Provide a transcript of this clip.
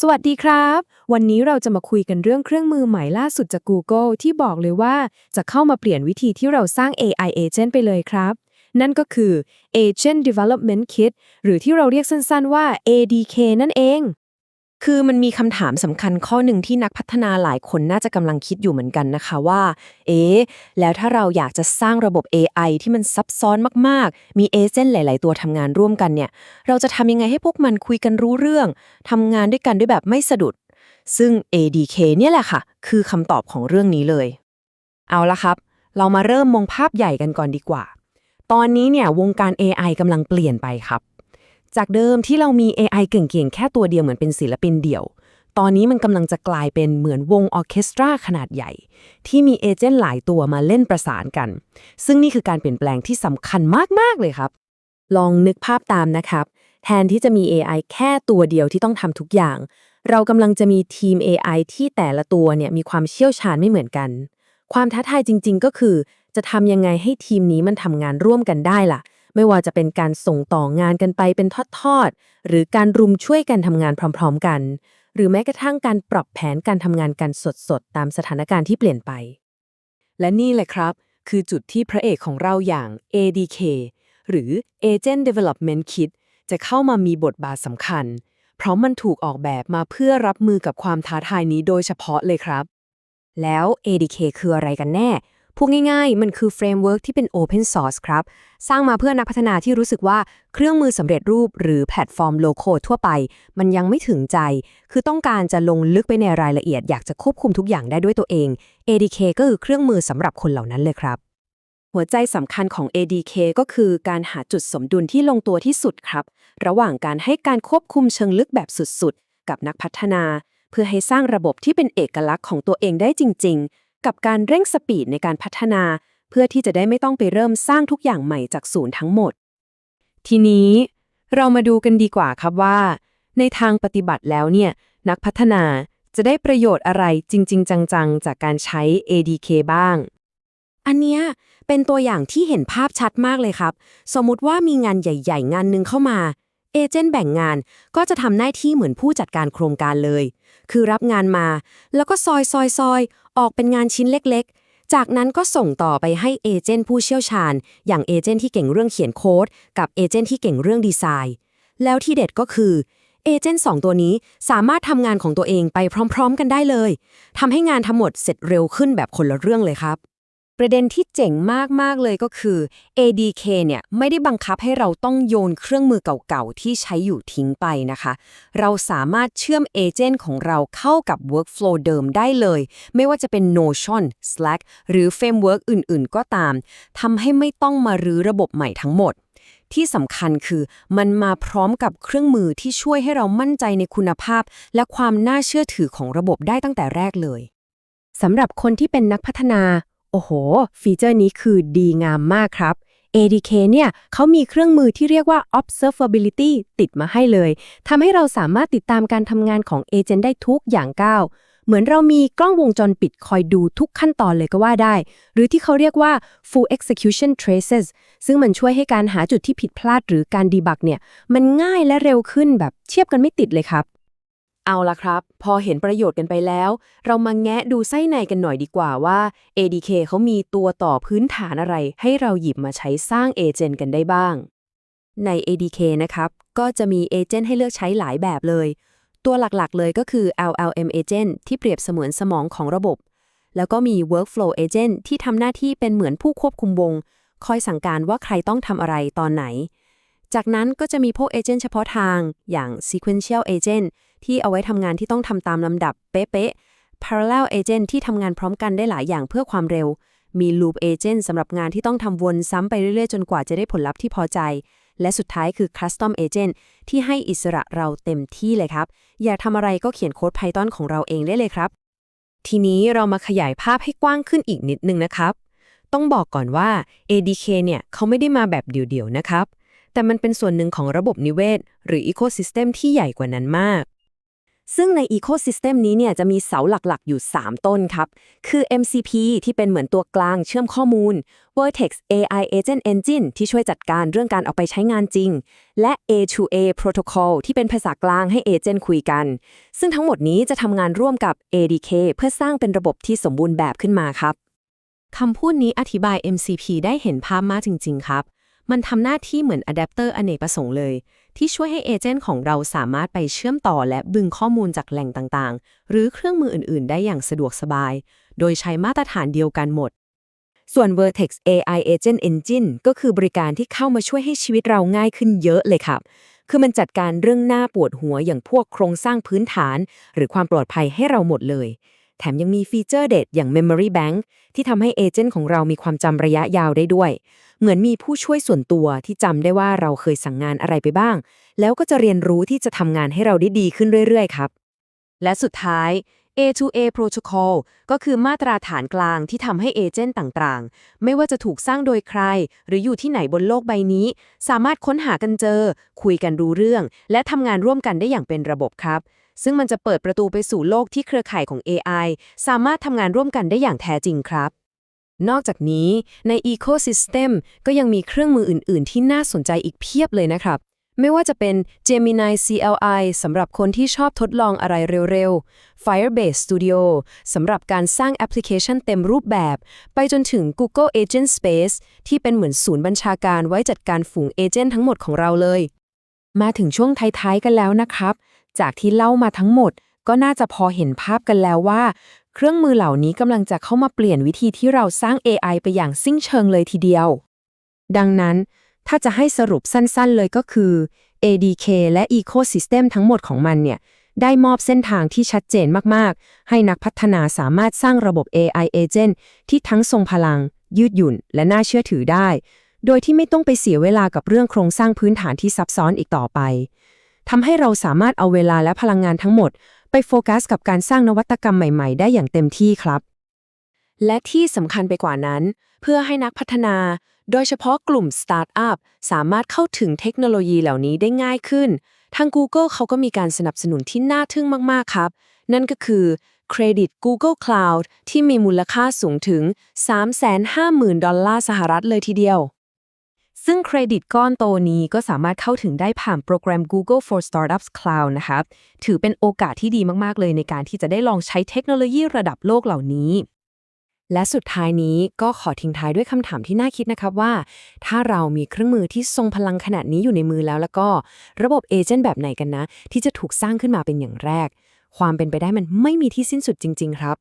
สวัสดีครับ วันนี้เราจะมาคุยกันเรื่องเครื่องมือใหม่ล่าสุดจาก Google ที่บอกเลยว่าจะเข้ามาเปลี่ยนวิธีที่เราสร้าง AI agent ไปเลยครับ นั่นก็คือ Agent Development Kit หรือที่เราเรียกสั้นๆว่า ADK นั่นเอง คือมันมีคำถามสำคัญข้อหนึ่งที่นักพัฒนาหลายคนน่าจะกำลังคิดอยู่เหมือนกันนะคะว่า เอ๊ะ แล้วถ้าเราอยากจะสร้างระบบ AI ที่มันซับซ้อนมากๆ มีเอเจนต์หลาย ๆ ตัวทำงานร่วมกันเนี่ย เราจะทำยังไงให้พวกมันคุยกันรู้เรื่องทำงานด้วยกันด้วยแบบไม่สะดุด ซึ่ง ADK เนี่ยแหละค่ะ คือคำตอบของเรื่องนี้เลย เอาละครับ เรามาเริ่มมองภาพใหญ่กันก่อนดีกว่า ตอนนี้เนี่ยวงการ AI กำลังเปลี่ยนไปครับ จากเดิมที่เรามี AI เก่งๆ แค่ตัวเดียวเหมือนเป็นศิลปินเดี่ยว ตอนนี้มันกำลังจะกลายเป็นเหมือนวงออเคสตราขนาดใหญ่ ที่มีเอเจนต์หลายตัวมาเล่นประสานกัน ซึ่งนี่คือการเปลี่ยนแปลงที่สำคัญมากๆเลยครับ ลองนึกภาพตามนะครับ แทนที่จะมี AI แค่ตัวเดียวที่ต้องทำทุกอย่าง เรากำลังจะมีทีม AI ที่แต่ละตัวเนี่ยมีความเชี่ยวชาญไม่เหมือนกัน ความท้าทายจริง ๆ ก็คือ จะทำยังไงให้ทีมนี้มันทำงานร่วมกันได้ล่ะ ไม่ว่าจะเป็นการส่งต่องานกันไปเป็นทอดๆ หรือการรุมช่วยกันทำงานพร้อมๆกัน หรือแม้กระทั่งการปรับแผนการทำงานกันสดๆ ตามสถานการณ์ที่เปลี่ยนไป และนี่แหละครับ คือจุดที่พระเอกของเราอย่าง ADK หรือ Agent Development Kit จะเข้ามามีบทบาทสำคัญ เพราะมันถูกออกแบบมาเพื่อรับมือกับความท้าทายนี้โดยเฉพาะเลยครับ แล้ว ADK คืออะไรกันแน่ พูดง่ายๆ มันคือเฟรมเวิร์กที่เป็น Open Source ครับ สร้างมาเพื่อนักพัฒนาที่รู้สึกว่าเครื่องมือสำเร็จรูปหรือแพลตฟอร์มโลโคทั่วไป มันยังไม่ถึงใจ คือต้องการจะลงลึกไปในรายละเอียดอยากจะควบคุมทุกอย่างได้ด้วยตัวเอง ADK ก็คือเครื่องมือสำหรับคนเหล่านั้นเลยครับ หัวใจสำคัญของ ADK ก็คือการหาจุดสมดุลที่ลงตัวที่สุดครับ ระหว่างการให้การควบคุมเชิงลึกแบบสุดๆ กับนักพัฒนา เพื่อให้สร้างระบบที่เป็นเอกลักษณ์ของตัวเองได้จริง ๆ กับการเร่งสปีดในการพัฒนา เพื่อที่จะได้ไม่ต้องไปเริ่มสร้างทุกอย่างใหม่จากศูนย์ทั้งหมด ทีนี้เรามาดูกันดีกว่าครับว่า ในทางปฏิบัติแล้วเนี่ยนักพัฒนาจะได้ประโยชน์อะไรจริง ๆ จัง ๆ จากการใช้ ADK บ้าง อันเนี้ยเป็นตัวอย่างที่เห็นภาพชัดมากเลยครับ สมมุติว่ามีงานใหญ่ ๆ งานหนึ่งเข้ามา เอเจนต์แบ่งงานก็จะทำหน้าที่เหมือนผู้จัดการโครงการเลย คือรับงานมา แล้วก็ซอยซอยซอยออกเป็นงานชิ้นเล็กๆ จากนั้นก็ส่งต่อไปให้เอเจนต์ผู้เชี่ยวชาญ อย่างเอเจนต์ที่เก่งเรื่องเขียนโค้ด กับเอเจนต์ที่เก่งเรื่องดีไซน์ แล้วที่เด็ดก็คือเอเจนต์สองตัวนี้สามารถทำงานของตัวเองไปพร้อม ๆ กันได้เลยทำให้งานทั้งหมดเสร็จเร็วขึ้นแบบคนละเรื่องเลยครับ ประเด็นที่เจ๋งมาก ๆ เลยก็คือ ADK เนี่ยไม่ได้บังคับให้เราต้องโยนเครื่องมือเก่าๆ ที่ใช้อยู่ทิ้งไปนะคะ เราสามารถเชื่อมเอเจนต์ของเราเข้ากับ workflow เดิมได้เลย ไม่ว่าจะเป็น Notion Slack หรือเฟรมเวิร์กอื่นๆ ก็ตามทำให้ไม่ต้องมารื้อระบบใหม่ทั้งหมด ที่สำคัญคือมันมาพร้อมกับเครื่องมือที่ช่วยให้เรามั่นใจในคุณภาพ และความน่าเชื่อถือของระบบได้ตั้งแต่แรกเลยสำหรับคนที่เป็นนักพัฒนา โอ้โห ฟีเจอร์นี้คือดีงามมากครับ ADK เนี่ยเขามีเครื่องมือที่เรียกว่า observability ติดมาให้เลยทำให้เราสามารถติดตามการทำงานของเอเจนต์ได้ทุกอย่างก้าวเหมือนเรามีกล้องวงจรปิดคอยดูทุกขั้นตอนเลยก็ว่าได้ หรือที่เขาเรียกว่า full execution traces ซึ่งมันช่วยให้การหาจุดที่ผิดพลาดหรือการดีบักเนี่ย มันง่ายและเร็วขึ้นแบบเทียบกันไม่ติดเลยครับ เอาละครับ พอเห็นประโยชน์กันไปแล้ว เรามาแงะดูไส้ในกันหน่อยดีกว่าว่า ADK เขามีตัวต่อพื้นฐานอะไร ให้เราหยิบมาใช้สร้างเอเจนต์กันได้บ้าง ใน ADK นะครับ ก็จะมีเอเจนต์ให้เลือกใช้หลายแบบเลย ตัวหลักๆเลยก็คือ LLM Agent ที่เปรียบเสมือนสมองของระบบ แล้วก็มี Workflow Agent ที่ทำหน้าที่เป็นเหมือนผู้ควบคุมวง คอยสั่งการว่าใครต้องทำอะไรตอนไหน จากนั้นก็จะมีพวกเอเจนต์เฉพาะทางอย่าง Sequential Agent ที่เอาไว้ทำงานที่ต้องทำตามลำดับเป๊ะๆ Parallel Agent ที่ทำงานพร้อมกันได้หลายอย่างเพื่อความเร็ว มี Loop Agent สำหรับงานที่ต้องทำวนซ้ำไปเรื่อยๆ จนกว่าจะได้ผลลัพธ์ที่พอใจ และสุดท้ายคือ Custom Agent ที่ให้อิสระเราเต็มที่เลยครับ อยากทำอะไรก็เขียนโค้ด Python ของเราเองได้เลยครับ ทีนี้เรามาขยายภาพให้กว้างขึ้นอีกนิดนึงนะครับ ต้องบอกก่อนว่า ADK เนี่ยเขาไม่ได้มาแบบเดี่ยวๆนะครับแต่มันเป็นส่วนหนึ่งของระบบนิเวศ หรือ Ecosystem ที่ใหญ่กว่านั้นมาก ซึ่งใน Ecosystem นี้เนี่ยจะมีเสาหลักๆ อยู่ 3 ต้นครับ คือ MCP ที่เป็นเหมือนตัวกลางเชื่อมข้อมูล Vertex AI Agent Engine ที่ช่วยจัดการเรื่องการเอาไปใช้งานจริง และ A2A Protocol ที่เป็นภาษากลางให้เอเจนต์คุยกัน ซึ่งทั้งหมดนี้จะทำงานร่วมกับ ADK เพื่อสร้างเป็นระบบที่สมบูรณ์แบบขึ้นมาครับคำพูดนี้อธิบาย MCP ได้เห็นภาพมากจริง ๆ ครับ มันทำหน้าที่เหมือนอะแดปเตอร์อเนกประสงค์เลย ที่ช่วยให้เอเจนต์ของเราสามารถไปเชื่อมต่อและบึงข้อมูลจากแหล่งต่างๆ หรือเครื่องมืออื่น ๆ ได้อย่างสะดวกสบาย โดยใช้มาตรฐานเดียวกันหมด ส่วน Vertex AI Agent Engine ก็คือบริการที่เข้ามาช่วยให้ชีวิตเราง่ายขึ้นเยอะเลยครับคือมันจัดการเรื่องหน้าปวดหัวอย่างพวกโครงสร้างพื้นฐาน หรือความปลอดภัยให้เราหมดเลย แถมยังมีฟีเจอร์เด็ดอย่าง Memory Bank ที่ทำให้เอเจนต์ของเรามีความจำระยะยาวได้ด้วย เหมือนมีผู้ช่วยส่วนตัวที่จำได้ว่าเราเคยสั่งงานอะไรไปบ้าง แล้วก็จะเรียนรู้ที่จะทำงานให้เราได้ดีขึ้นเรื่อยๆ ครับ และสุดท้าย A2A Protocol ก็คือมาตราฐานกลางที่ทำให้เอเจนต์ต่างๆ ไม่ว่าจะถูกสร้างโดยใคร หรืออยู่ที่ไหนบนโลกใบนี้ สามารถค้นหากันเจอ คุยกันรู้เรื่อง และทำงานร่วมกันได้อย่างเป็นระบบครับ ซึ่งมันจะเปิดประตูไปสู่โลกที่เครือข่ายของ AI สามารถทำงานร่วมกันได้อย่างแท้จริงครับ นอกจากนี้ใน Ecosystem ก็ยังมีเครื่องมืออื่น ๆ ที่น่าสนใจอีกเพียบเลยนะครับ ไม่ว่าจะเป็น Gemini CLI สำหรับคนที่ชอบทดลองอะไรเร็ว ๆ Firebase Studio สำหรับการสร้างแอปพลิเคชันเต็มรูปแบบ ไปจนถึง Google Agent Space ที่เป็นเหมือนศูนย์บัญชาการไว้จัดการฝูงเอเจนต์ทั้งหมดของเราเลย มาถึงช่วงท้าย ๆ กันแล้วนะครับ จากที่เล่ามาทั้งหมด ก็น่าจะพอเห็นภาพกันแล้วว่า เครื่องมือเหล่านี้กำลังจะเข้ามาเปลี่ยนวิธีที่เราสร้าง AI ไปอย่างสิ้นเชิงเลยทีเดียว ดังนั้น ถ้าจะให้สรุปสั้นๆเลยก็คือ ADK และ Ecosystem ทั้งหมดของมันเนี่ยได้มอบเส้นทางที่ชัดเจนมาก ๆ ให้นักพัฒนาสามารถสร้างระบบ AI Agent ที่ทั้งทรงพลัง ยืดหยุ่น และน่าเชื่อถือได้ โดยที่ไม่ต้องไปเสียเวลากับเรื่องโครงสร้างพื้นฐานที่ซับซ้อนอีกต่อไป ทำให้เราสามารถเอาเวลาและพลังงานทั้งหมด ไปโฟกัสกับการสร้างนวัตกรรมใหม่ๆ ได้อย่างเต็มที่ครับ และที่สำคัญไปกว่านั้น เพื่อให้นักพัฒนา โดยเฉพาะกลุ่มสตาร์ทอัพสามารถเข้าถึงเทคโนโลยีเหล่านี้ได้ง่ายขึ้น ทาง Google เขาก็มีการสนับสนุนที่น่าทึ่งมากๆครับ นั่นก็คือเครดิต Google Cloud ที่มีมูลค่าสูงถึง 350,000 ดอลลาร์สหรัฐเลยทีเดียว ซึ่งเครดิตก้อนโตนี้ก็สามารถเข้าถึงได้ผ่านโปรแกรม Google for Startups Cloud นะครับ ถือเป็นโอกาสที่ดีมากๆ เลยในการที่จะได้ลองใช้เทคโนโลยีระดับโลกเหล่านี้ และสุดท้ายนี้ก็ขอทิ้งท้ายด้วยคำถามที่น่าคิดนะครับว่า ถ้าเรามีเครื่องมือที่ทรงพลังขนาดนี้อยู่ในมือแล้วแล้วก็ ระบบเอเจนต์แบบไหนกันนะ ที่จะถูกสร้างขึ้นมาเป็นอย่างแรก ความเป็นไปได้มันไม่มีที่สิ้นสุดจริง ๆ ครับ